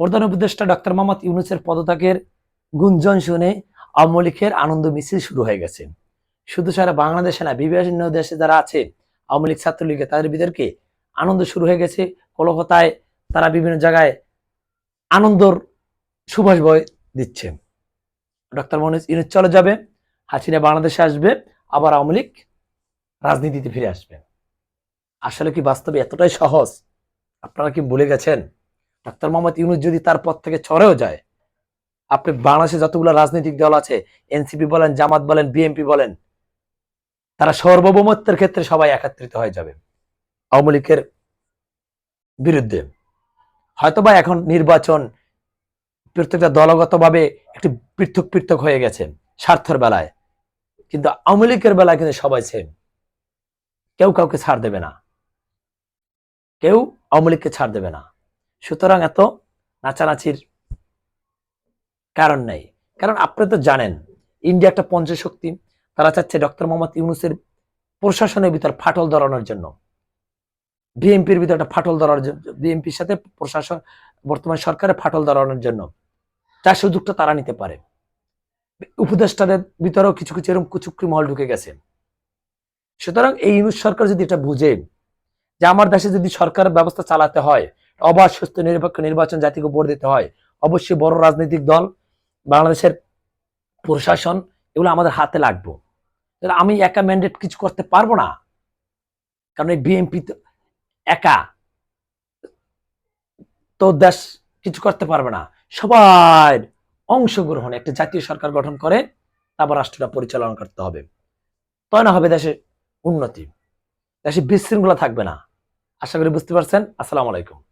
প্রধান উপদেষ্টা ডক্টর মোহাম্মদ ইউনুসের পদত্যাগের গুঞ্জন শুনে আওয়ামী লীগের আনন্দ মিছিল শুরু হয়ে গেছে। শুধু সারা বাংলাদেশে না বিভিন্ন দেশে যারা আছে, আওয়ামী লীগ ছাত্রলীগে তাদের বিতর্কে আনন্দ শুরু হয়ে গেছে। কলকাতায় তারা বিভিন্ন জায়গায় আনন্দর সুভাষ বয় দিচ্ছে। ডক্টর মোহাম্মদ ইউনুস চলে যাবে, হাসিনা বাংলাদেশে আসবে, আবার আওয়ামী লীগ রাজনীতিতে ফিরে আসবে। আসলে কি বাস্তবে এতটাই সহজ? আপনারা কি ভুলে গেছেন? ডাক্তার মোহাম্মদ ইউনুস যদি তার পথ থেকে চড়েও যায়, আপনি বাংলাদেশে যতগুলো রাজনৈতিক দল আছে, এনসিপি বলেন, জামাত বলেন, বিএনপি বলেন, তারা সার্বভৌমত্বের ক্ষেত্রে সবাই একত্রিত হয়ে যাবে আওয়ামী লীগের বিরুদ্ধে। হয়তোবা এখন নির্বাচন প্রত্যেকটা দলগতভাবে একটি পৃথক পৃথক হয়ে গেছে স্বার্থের বেলায়, কিন্তু আওয়ামী লীগের বেলায় কিন্তু সবাই সেম কেউ কাউকে ছাড় দেবে না। কেউ আওয়ামী লীগকে ছাড় দেবে না। সুতরাং এত নাচানাচির কারণ নেই। কারণ আপনি তো জানেন, ইন্ডিয়া একটা পঞ্চশক্তি তারা চাচ্ছে ডক্টর মোহাম্মদ ইউনুসের প্রশাসনের ভিতর ফাটল ধরানোর জন্য। বিএনপির ভিতরে একটা ফাটল ধরার জন্য বিএনপির সাথে প্রশাসন, বর্তমান সরকারের ফাটল ধরানোর জন্য। তার সুযোগটা তারা নিতে পারে। উপদেষ্টাদের ভিতরেও কিছু কিছু এরকম কুচুকরি মহল ঢুকে গেছে। সুতরাং এই ইউনুস সরকার যদি এটা বুঝে, যে আমার দেশে যদি সরকার ব্যবস্থা চালাতে হয় অবাধ সুস্থ নিরপেক্ষ নির্বাচন জাতিকে ভোট দিতে হয়। অবশ্যই বড় রাজনৈতিক দল, বাংলাদেশের প্রশাসন, এগুলো আমাদের হাতে লাগবে। আমি একা ম্যান্ডেট কিছু করতে পারব না? কারণ এই বিএনপি একা। তো দেশ কিছু করতে পারবে না। সবার অংশগ্রহণ, একটা জাতীয় সরকার গঠন করে, তারপর রাষ্ট্রটা পরিচালনা করতে হবে। তবে না হবে দেশে উন্নতি? দেশে বিশৃঙ্খলা থাকবে না। আশা করি বুঝতে পারছেন। আসসালামু আলাইকুম।